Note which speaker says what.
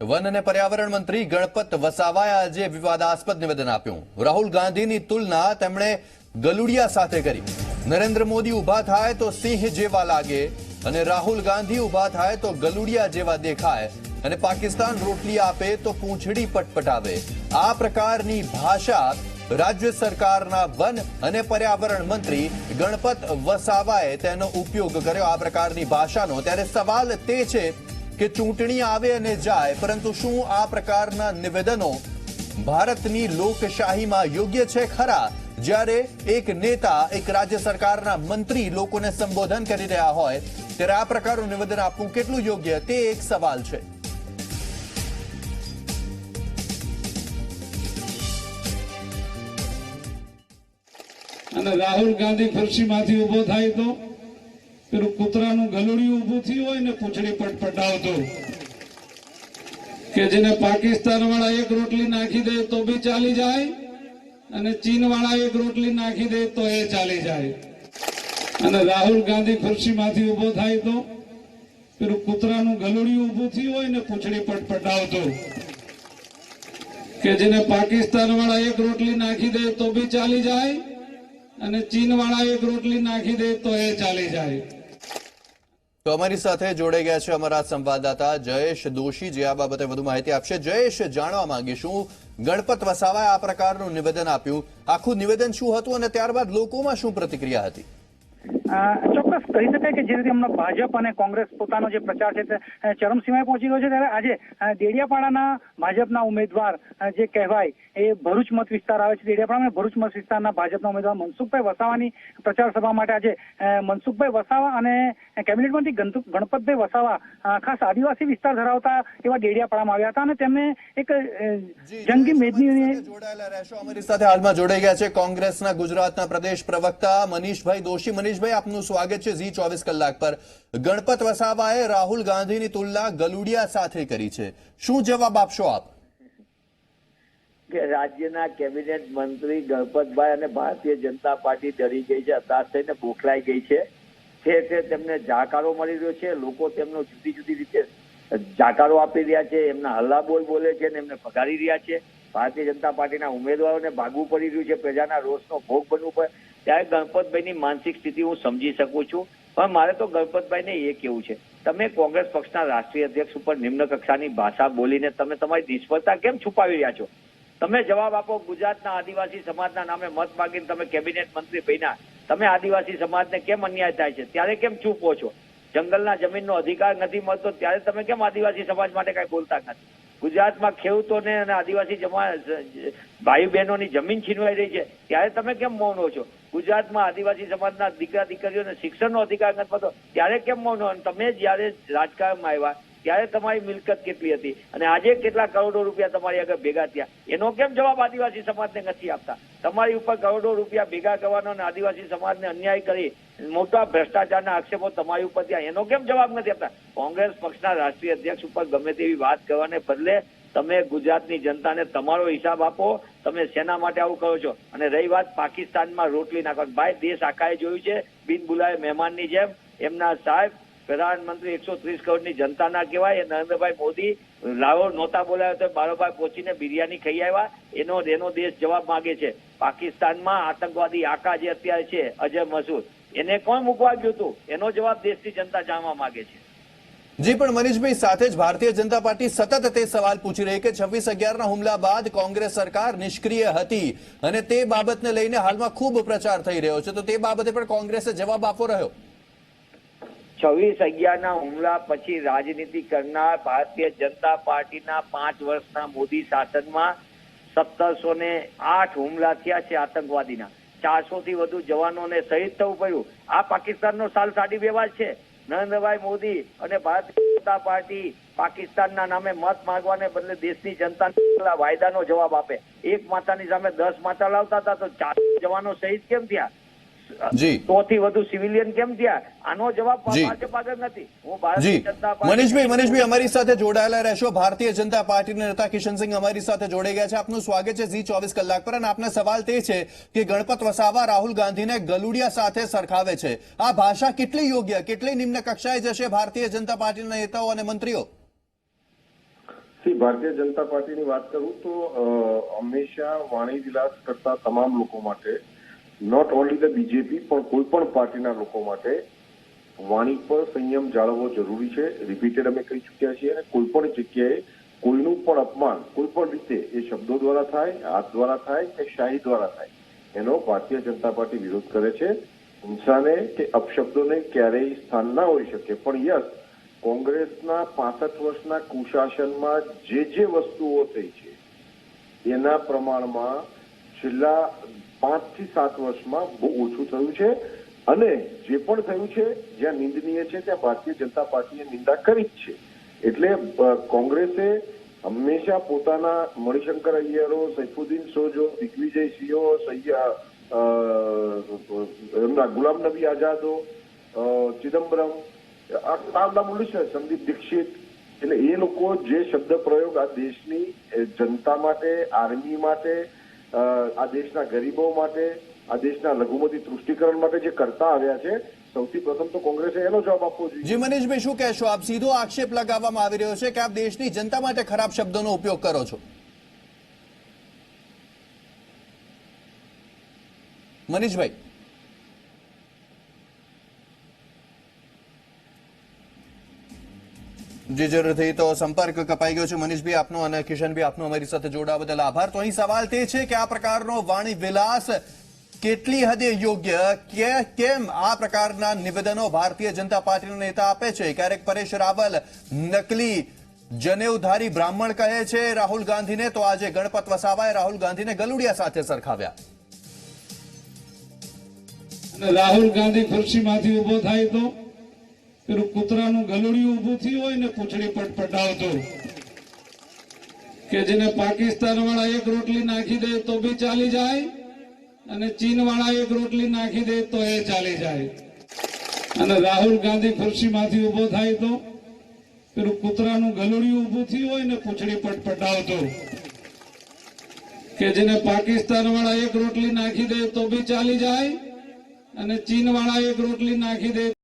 Speaker 1: One અને પર્યાવરણ મંત્રી ગણપત વસાવાએ આજે વિવાદાસ્પદ નિવેદન આપ્યું. રાહુલ ગાંધીની તુલના તેમણે ગલુડિયા સાથે કરી. નરેન્દ્ર મોદી ઊભા થાય તો સિંહ જેવા લાગે અને રાહુલ ગાંધી ઊભા થાય તો ગલુડિયા જેવા દેખાય અને પાકિસ્તાન રોટલી આપે તો પૂંછડી પટપટાવે. આ પ્રકારની ભાષા રાજ્ય સરકારના વન અને પર્યાવરણ મંત્રી ગણપત વસાવાએ તેનો ઉપયોગ કર્યો. આ પ્રકારની ભાષાનો. ત્યારે સવાલ તે છે કે ચૂંટણી આવે અને જાય, પરંતુ શું આ પ્રકારના નિવેદનો ભારતની લોકશાહીમાં યોગ્ય છે ખરા? જ્યારે એક નેતા, એક રાજ્ય સરકારના મંત્રી લોકોને સંબોધન કરી રહ્યા હોય, ત્યારે આ પ્રકારનું નિવેદન આપવું કેટલું યોગ્ય? તે એક સવાલ છે.
Speaker 2: અને રાહુલ ગાંધી ખુરશીમાંથી ઊભો થાય તો? પેલું કૂતરાનું ગલુડિયું ઊભું થયું હોય ને પૂંછડી પટપટાવતો કે જેને પાકિસ્તાન વાળા એક રોટલી નાખી દે તો બી ચાલી જાય અને ચીન વાળા એક રોટલી નાખી દે તો એ ચાલી જાય. અને રાહુલ ગાંધી ખુરશીમાંથી ઊભો થાય તો પેલું કૂતરાનું ગલુડિયું ઊભું થયું હોય ને પૂંછડી પટપટાવતો કે જેને પાકિસ્તાન વાળા એક રોટલી નાખી દે તો બી ચાલી જાય અને ચીન વાળા એક રોટલી નાખી દે તો એ ચાલી જાય.
Speaker 1: તો અમારી સાથે જોડાઈ ગયા છે અમારા સંવાદદાતા જયેશ દોશી. જે આ બાબતે વધુ માહિતી આપશે. જયેશ, જાણવા માંગીશું, ગણપત વસાવાએ આ પ્રકારનું નિવેદન આપ્યું. આખું નિવેદન શું હતું અને ત્યારબાદ લોકોમાં શું પ્રતિક્રિયા હતી?
Speaker 3: ચોક્કસ કહી શકાય કે જે રીતે હમણાં ભાજપ અને કોંગ્રેસ પોતાનો જે પ્રચાર છે તે ચરમસીમાએ પહોંચી ગયો છે. ત્યારે આજે દેડિયાપાડાના ભાજપના ઉમેદવાર જે કહેવાય એ ભરૂચ મત વિસ્તાર આવે છે. દેડિયાપાડા અને ભરૂચ મત વિસ્તારના ભાજપના ઉમેદવાર મનસુખભાઈ વસાવાની પ્રચાર સભા માટે આજે મનસુખભાઈ વસાવા અને કેબિનેટ મંત્રી ગણપતભાઈ વસાવા ખાસ આદિવાસી વિસ્તાર ધરાવતા એવા દેડિયાપાડામાં આવ્યા હતા. અને તેમને એક જંગી મેદની
Speaker 1: જોડાયેલા રહેશો. અમારી સાથે હાલમાં જોડાઈ ગયા છે કોંગ્રેસના ગુજરાતના પ્રદેશ પ્રવક્તા મનીષભાઈ દોશી. મનીષભાઈ આપનું સ્વાગત છે. ઝી ચોવીસ કલાક પર ગણપત વસાવાએ રાહુલ ગાંધીની તુલના ગલુડિયા સાથે કરી છે. શું જવાબ આપશો આપ?
Speaker 4: કે રાજ્યના કેબિનેટ મંત્રી ગણપતભાઈ અને ભારતીય જનતા પાર્ટી ડરી ગઈ છે, હતાશ થઈને બોખલાઈ ગઈ છે. ઠેર તે તેમને જાકારો મળી રહ્યો છે, લોકો તેમનો જુદી જુદી રીતે જાકારો આપી રહ્યા છે, એમના હલ્લાબોલ બોલે છે અને એમને ફગાડી રહ્યા છે. ભારતીય જનતા પાર્ટીના ઉમેદવારોને ભાગવું પડી રહ્યું છે, પ્રજાના રોષનો ભોગ બનવું પડે ત્યારે ગણપતભાઈની માનસિક સ્થિતિ હું સમજી શકું છું. પણ મારે તો ગણપતભાઈને એ કેવું છે, તમે કોંગ્રેસ પક્ષના રાષ્ટ્રીય અધ્યક્ષ ઉપર નિમ્ન કક્ષાની ભાષા બોલીને તમે તમારી નિષ્ફળતા કેમ છુપાવી રહ્યા છો? તમે જવાબ આપો, ગુજરાતના આદિવાસી સમાજના નામે મત માગીને તમે કેબિનેટ મંત્રી બન્યા. તમે આદિવાસી સમાજને કેમ અન્યાય થાય છે? ત્યારે કેમ ચૂપો છો? જંગલના જમીનનો અધિકાર નથી મળતો, ત્યારે તમે કેમ આદિવાસી સમાજ માટે કઈ બોલતા નથી? ગુજરાતમાં ખેડૂતોને અને આદિવાસી જમા ભાઈ બહેનોની જમીન છીનવાઈ રહી છે, ત્યારે તમે કેમ મૌન છો? ગુજરાતમાં આદિવાસી સમાજના દીકરા દીકરીઓને શિક્ષણનો અધિકાર નથી મળતો. ત્યારે કેમ મૌન તમે જ્યારે રાજકારણમાં આવ્યા, ત્યારે તમારી મિલકત કેટલી હતી? અને આજે કેટલા કરોડો રૂપિયા તમારી આગળ ભેગા થયા? એનો કેમ જવાબ આદિવાસી સમાજને નથી આપતા? તમારી ઉપર કરોડો રૂપિયા ભેગા કરવાનો અને આદિવાસી સમાજને અન્યાય કરી મોટા ભ્રષ્ટાચારના આક્ષેપો તમારી ઉપર થયા. એનો કેમ જવાબ નથી આપતા? કોંગ્રેસ પક્ષના રાષ્ટ્રીય અધ્યક્ષ ઉપર ગમે તેવી વાત કરવાને બદલે તમે ગુજરાતની જનતાને તમારો હિસાબ આપો તમે સેના માટે આવું કરો છો? અને રહી વાત પાકિસ્તાનમાં રોટલી નાખવા. ભાઈ, દેશ આખાએ જોયું છે, બિન બુલાય મહેમાનની જેમ. એમના સાહેબ, પ્રધાનમંત્રી એકસો ત્રીસ કરોડની જનતાના કહેવાય. નરેન્દ્રભાઈ મોદી લાવો નહોતા બોલાયો તો બારોભાઈ પહોંચીને બિરયાની ખાઈ આવ્યા. એનો એનો દેશ જવાબ માંગે છે. પાકિસ્તાનમાં આતંકવાદી આકા જે અત્યારે છે અજય મસૂદ એને કોણ મૂકવા ગયું હતું? એનો જવાબ દેશની જનતા જાણવા માંગે છે.
Speaker 1: જી, પણ મનીષભાઈ, સાથે જ ભારતીય જનતા પાર્ટી સતત તે સવાલ પૂછી રહી કે છવ્વીસ અગિયારના હુમલા બાદ કોંગ્રેસ સરકાર નિષ્ક્રિય હતી અને તે બાબતને લઈને હાલમાં ખૂબ પ્રચાર થઈ રહ્યો છે. તો તે બાબતે પણ કોંગ્રેસે જવાબ આપવો રહ્યો.
Speaker 4: છવ્વીસ અગિયારના હુમલા પછી રાજનીતિ કરનાર ભારતીય જનતા પાર્ટીના પાંચ વર્ષના મોદી શાસનમાં સત્તરસો ને આઠ હુમલા થયા છે આતંકવાદીના. ચારસો થી વધુ જવાનોને શહીદ થવું પડ્યું. આ પાકિસ્તાનનો સાલ સાડી વ્યવહાર છે. નરેન્દ્રભાઈ મોદી અને ભારતીય જનતા પાર્ટી પાકિસ્તાનના નામે મત માંગવાને બદલે દેશની જનતાને વાયદાનો જવાબ આપે? એક માતાની સામે દસ માતા લાવતા હતા તો ચાર જવાનો શહીદ કેમ થયા?
Speaker 1: જી.
Speaker 4: સો થી વધુ સિવિલિયન કેમ થયા? આનો જવાબ ભાજપ આગળ નથી. હું ભારતીય જનતા પાર્ટી
Speaker 1: મનીષભાઈ મનીષભાઈ અમારી સાથે જોડાયેલા રહેશો. ભારતીય જનતા પાર્ટીના નેતા કિશનસિંહ અમારી સાથે જોડાઈ ગયા છે. આપનું સ્વાગત છે ઝી ચોવીસ કલાક પર. અને આપના સવાલ તે છે કે ગણપત વસાવા રાહુલ ગાંધીને ગલુડિયા સાથે સરખાવે છે. આ ભાષા કેટલી યોગ્ય કેટલી નિમ્ન કક્ષાએ જશે ભારતીય જનતા પાર્ટીના નેતાઓ અને મંત્રીઓ?
Speaker 5: ભારતીય જનતા પાર્ટીની વાત કરું તો હંમેશા વાણી વિલાસ કરતા તમામ લોકો માટે નોટ ઓનલી ધ બીજેપી પણ કોઈ પણ પાર્ટીના લોકો માટે વાણી પર સંયમ જાળવવો જરૂરી છે. રિપીટેડ અમે કહી ચૂક્યા છીએ અને કોઈ પણ જગ્યાએ કોઈનું પણ અપમાન, કોઈ પણ રીતે એ શબ્દો દ્વારા થાય, હાથ દ્વારા થાય કે શાહી દ્વારા થાય, એનો ભારતીય જનતા પાર્ટી વિરોધ કરે છે. હિંસાને કે અપશબ્દોને ક્યારેય સ્થાન ના હોઈ શકે, પણ યસ, કોંગ્રેસના પાસઠ વર્ષના કુશાસનમાં જે જે વસ્તુઓ થઈ છે, એના પ્રમાણમાં છેલ્લા પાંચથી સાત વર્ષમાં બહુ ઓછું થયું છે. અને જે પણ થયું છે, જ્યાં નિંદનીય છે, ત્યાં ભારતીય જનતા પાર્ટીએ નિંદા કરી જ છે. એટલે કોંગ્રેસે હંમેશા પોતાના મણિશંકર અય્યરો, સૈફુદ્દીન સોજો, દિગ્વિજયસિંહો, સૈયા એમના ગુલામ નબી આઝાદો ચિદમ્બરમ, આ નામ નામ છે, સંદીપ દીક્ષિત. એટલે એ લોકો જે શબ્દ પ્રયોગ આ દેશની જનતા માટે, આર્મી માટે આ દેશના ગરીબો માટે, આ દેશના લઘુમતી તૃષ્ટિકરણ માટે જે કરતા આવ્યા છે, સૌથી પ્રથમ તો કોંગ્રેસે એનો જવાબ આપવો જોઈએ.
Speaker 1: જી, મનીષભાઈ, શું કહેશો આપ? સીધો આક્ષેપ લગાવવામાં આવી રહ્યો છે કે આપ દેશની જનતા માટે ખરાબ શબ્દોનો ઉપયોગ કરો છો. મનીષભાઈ. જી જરૂરથી તો સંપર્ક કપાઈ ગયો છે મનીષભાઈ આપનો અને કિશનભાઈ આપનો અમારી સાથે જોડાવા બદલ આભાર. તો અહીં સવાલ તે છે કે આ પ્રકારનો વાણી વિલાસ કેટલી હદે યોગ્ય? કે કેમ આ પ્રકારના નિવેદનો ભારતીય જનતા પાર્ટીના નેતા આપે છે? ક્યારેક પરેશ રાવલ નકલી જનેઉધારી બ્રાહ્મણ કહે છે રાહુલ ગાંધીને, તો આજે ગણપત વસાવાએ રાહુલ ગાંધીને ગલુડિયા સાથે સરખાવ્યા.
Speaker 2: રાહુલ ગાંધી ખુરશીમાંથી ઊભો થાય તો? પેલું કૂતરાનું ગલુડિયું ઊભું થયું હોય ને પૂછડી પટપટાવતો કે જેને પાકિસ્તાન વાળા એક રોટલી નાખી દે તો બી ચાલી જાય અને ચીન વાળા એક રોટલી નાખી દે તો એ ચાલી જાય. અને રાહુલ ગાંધી ખુરશીમાંથી ઊભો થાય તો પેલું કૂતરાનું ગલુડિયું ઊભું થયું હોય ને પૂછડી પટપટાવતો કે જેને પાકિસ્તાન વાળા એક રોટલી નાખી દે તો બી ચાલી જાય અને ચીન વાળા એક રોટલી નાખી દે